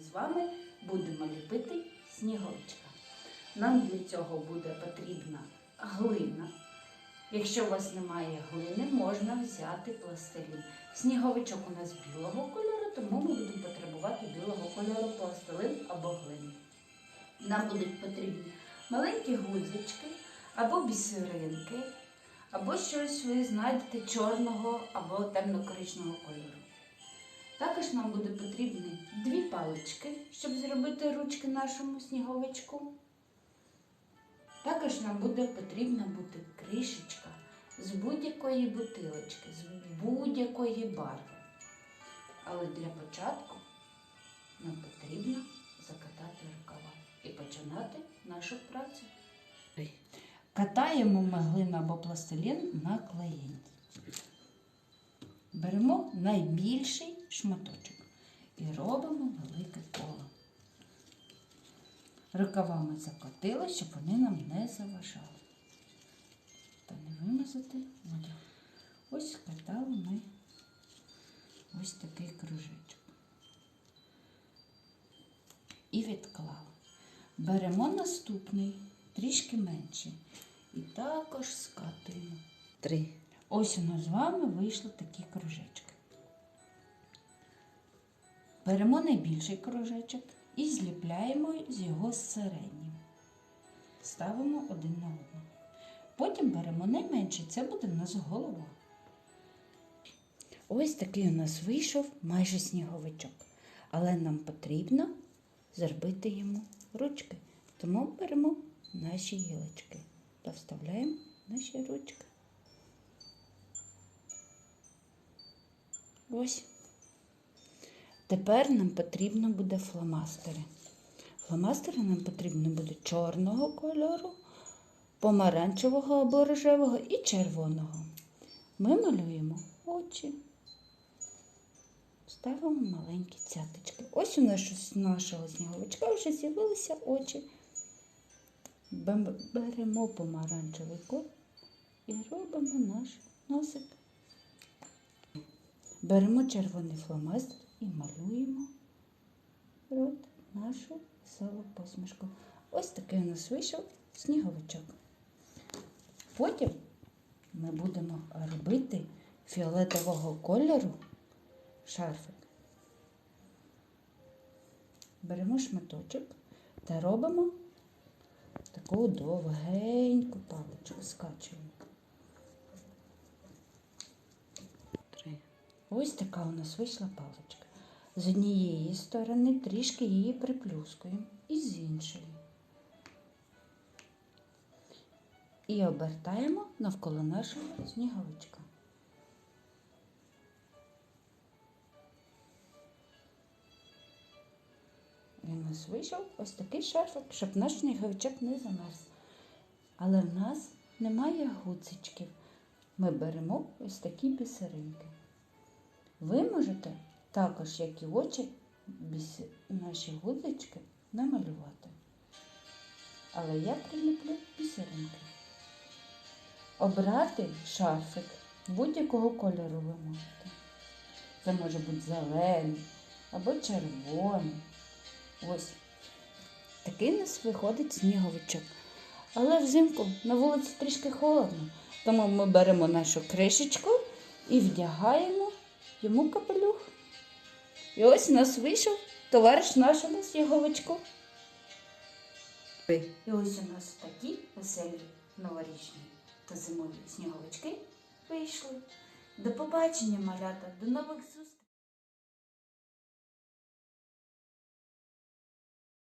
з вами будемо ліпити сніговичка. Нам для цього буде потрібна глина. Якщо у вас немає глини, можна взяти пластилін. Сніговичок у нас білого кольору, тому ми будемо потребувати білого кольору пластилин або глини. Нам будуть потрібні маленькі гудзички або бісеринки, або щось ви знайдете чорного або темно-коричневого кольору. Також нам буде потрібні дві палички, щоб зробити ручки нашому сніговичку. Також нам буде потрібна бути кришечка з будь-якої бутилочки, з будь-якої барви. Але для початку нам потрібно закатати рукава і починати нашу працю. Катаємо ми глину або пластилін на клеєнці. Беремо найбільший шматочок і робимо велике коло. Рукавами закотили, щоб вони нам не заважали. Та не вимазати одяг. Ось скатали ми ось такий кружечок. І відклали. Беремо наступний, трішки менший. І також скатуємо. Три. Ось у нас з вами вийшли такі кружечки. Беремо найбільший кружечок і зліпляємо з його середнім. Ставимо один на одного. Потім беремо найменший, це буде в нас голова. Ось такий у нас вийшов майже сніговичок. Але нам потрібно зробити йому ручки. Тому беремо наші гілочки та вставляємо наші ручки. Ось. Тепер нам потрібно буде фломастери. Фломастери нам потрібно буде чорного кольору, помаранчевого або рожевого і червоного. Ми малюємо очі. Ставимо маленькі цяточки. Ось у нас нашого сніговичка вже з'явилися очі. Беремо помаранчевий колір і робимо наш носик. Беремо червоний фломастер і малюємо рот нашу веселу посмішку. Ось такий у нас вийшов сніговичок. Потім ми будемо робити фіолетового кольору шарфик. Беремо шматочок та робимо таку довгеньку паличку, скачуємо. Ось така у нас вийшла паличка. З однієї сторони трішки її приплюскуємо і з іншої. І обертаємо навколо нашого сніговичка. У нас вийшов ось такий шарфик, щоб наш сніговичок не замерз. Але в нас немає гуцичків. Ми беремо ось такі бісеринки. Ви можете також, як і очі, наші гудзички намалювати. Але я приліплю бісеринки. Обрати шарфик будь-якого кольору ви можете. Це може бути зелений або червоний. Ось. Такий у нас виходить сніговичок. Але взимку на вулиці трішки холодно. Тому ми беремо нашу кришечку і вдягаємо йому капелюх. І ось у нас вийшов товариш нашому сніговичку. І ось у нас такі веселі новорічні та зимові сніговички вийшли. До побачення, малята, до нових зустрічей!